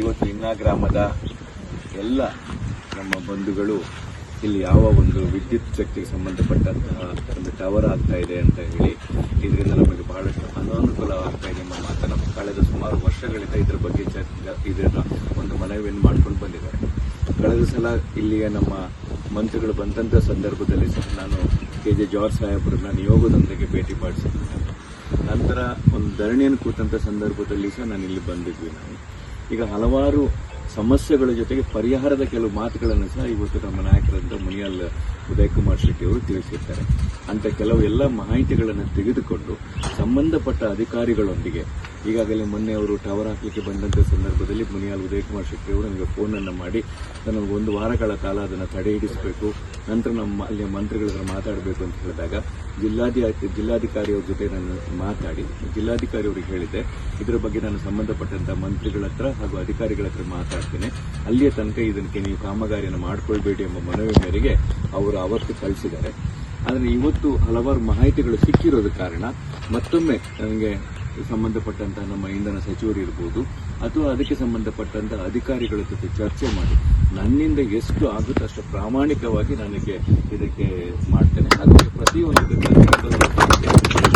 ಇವತ್ತು ಇನ್ನ ಗ್ರಾಮದ ಎಲ್ಲ ನಮ್ಮ ಬಂಧುಗಳು ಇಲ್ಲಿ ಯಾವ ಒಂದು ವಿದ್ಯುತ್ ಶಕ್ತಿಗೆ ಸಂಬಂಧಪಟ್ಟಂತಹ ಒಂದು ಟವರ್ ಆಗ್ತಾ ಇದೆ ಅಂತ ಹೇಳಿ ಇದರಿಂದ ನಮಗೆ ಬಹಳಷ್ಟು ಅನಾನುಕೂಲ ಆಗ್ತಾ ಇದೆ. ಎಂಬ ಮಾತನ್ನು ಕಳೆದ ಸುಮಾರು ವರ್ಷಗಳಿಂದ ಇದರ ಬಗ್ಗೆ ಇದನ್ನ ಒಂದು ಮನವಿಯನ್ನು ಮಾಡ್ಕೊಂಡು ಬಂದಿದ್ದಾರೆ. ಕಳೆದ ಸಲ ಇಲ್ಲಿಯ ನಮ್ಮ ಮಂತ್ರಿಗಳು ಬಂದಂಥ ಸಂದರ್ಭದಲ್ಲಿ ಸಹ ನಾನು ಕೆ ಜೆ ಜಾರ್ಜ್ ಸಾಹೇಬ್ರನ್ನ ನಿಯೋಗದೊಂದಿಗೆ ಭೇಟಿ ಮಾಡಿಸಿದ್ದೆ. ನಂತರ ಒಂದು ಧರಣಿಯನ್ನು ಕೂತಂತ ಸಂದರ್ಭದಲ್ಲಿ ಸಹ ನಾನು ಇಲ್ಲಿ ಬಂದಿದ್ವಿ ನಾವು ಈಗ ಹಲವಾರು ಸಮಸ್ಯೆಗಳ ಜೊತೆಗೆ ಪರಿಹಾರದ ಕೆಲವು ಮಾತುಗಳನ್ನು ಸಹ ಇವತ್ತು ನಮ್ಮ ನಾಯಕರಂತ ಮುನಿಯಲ್ ಉದಯ್ ಕುಮಾರ್ ಶೆಟ್ಟಿ ಅವರು ತಿಳಿಸಿರ್ತಾರೆ ಅಂತ ಕೆಲವು ಎಲ್ಲ ಮಾಹಿತಿಗಳನ್ನು ತೆಗೆದುಕೊಂಡು ಸಂಬಂಧಪಟ್ಟ ಅಧಿಕಾರಿಗಳೊಂದಿಗೆ ಈಗಾಗಲೇ ಮೊನ್ನೆ ಅವರು ಟವರ್ ಹಾಕಲಿಕ್ಕೆ ಬಂದಂತ ಸಂದರ್ಭದಲ್ಲಿ ಮುನಿಯಾಲ್ ಉದಯ್ ಕುಮಾರ್ ಶೆಟ್ಟಿ ಅವರು ನನಗೆ ಫೋನ್ ಅನ್ನು ಮಾಡಿ ನನಗೆ ಒಂದು ವಾರಗಳ ಕಾಲ ಅದನ್ನು ತಡೆ ಹಿಡಿಸಬೇಕು, ನಂತರ ನಮ್ಮ ಅಲ್ಲಿಯ ಮಂತ್ರಿಗಳ ಹತ್ರ ಮಾತಾಡಬೇಕು ಅಂತ ಹೇಳಿದಾಗ ಜಿಲ್ಲಾಧಿಕಾರಿ ಜಿಲ್ಲಾಧಿಕಾರಿಯವ್ರ ಜೊತೆ ನಾನು ಮಾತಾಡಿ, ಜಿಲ್ಲಾಧಿಕಾರಿ ಅವರಿಗೆ ಹೇಳಿದ್ದೆ, ಇದರ ಬಗ್ಗೆ ನಾನು ಸಂಬಂಧಪಟ್ಟಂತ ಮಂತ್ರಿಗಳ ಹತ್ರ ಹಾಗೂ ಅಧಿಕಾರಿಗಳ ಹತ್ರ ಮಾತಾಡ್ತೇನೆ. ಅಲ್ಲಿಯ ತನಕ ಇದಕ್ಕೆ ನೀವು ಕಾಮಗಾರಿಯನ್ನು ಮಾಡಿಕೊಳ್ಬೇಡಿ ಎಂಬ ಮನವಿ ಮೇರೆಗೆ ಅವರು ಅವತ್ತು ಕಳಿಸಿದ್ದಾರೆ. ಆದರೆ ಇವತ್ತು ಹಲವಾರು ಮಾಹಿತಿಗಳು ಸಿಕ್ಕಿರೋದ ಕಾರಣ ಮತ್ತೊಮ್ಮೆ ನನಗೆ ಸಂಬಂಧಪಟ್ಟಂತಹ ನಮ್ಮ ಇಂಧನ ಸಚಿವರು ಇರ್ಬೋದು ಅಥವಾ ಅದಕ್ಕೆ ಸಂಬಂಧಪಟ್ಟಂತಹ ಅಧಿಕಾರಿಗಳ ಜೊತೆ ಚರ್ಚೆ ಮಾಡಿ ನನ್ನಿಂದ ಎಷ್ಟು ಆಗುತ್ತೋ ಅಷ್ಟು ಪ್ರಾಮಾಣಿಕವಾಗಿ ನನಗೆ ಇದಕ್ಕೆ ಮಾಡ್ತೇನೆ. ಅದಕ್ಕೆ ಅಧಿಕಾರಿಗಳು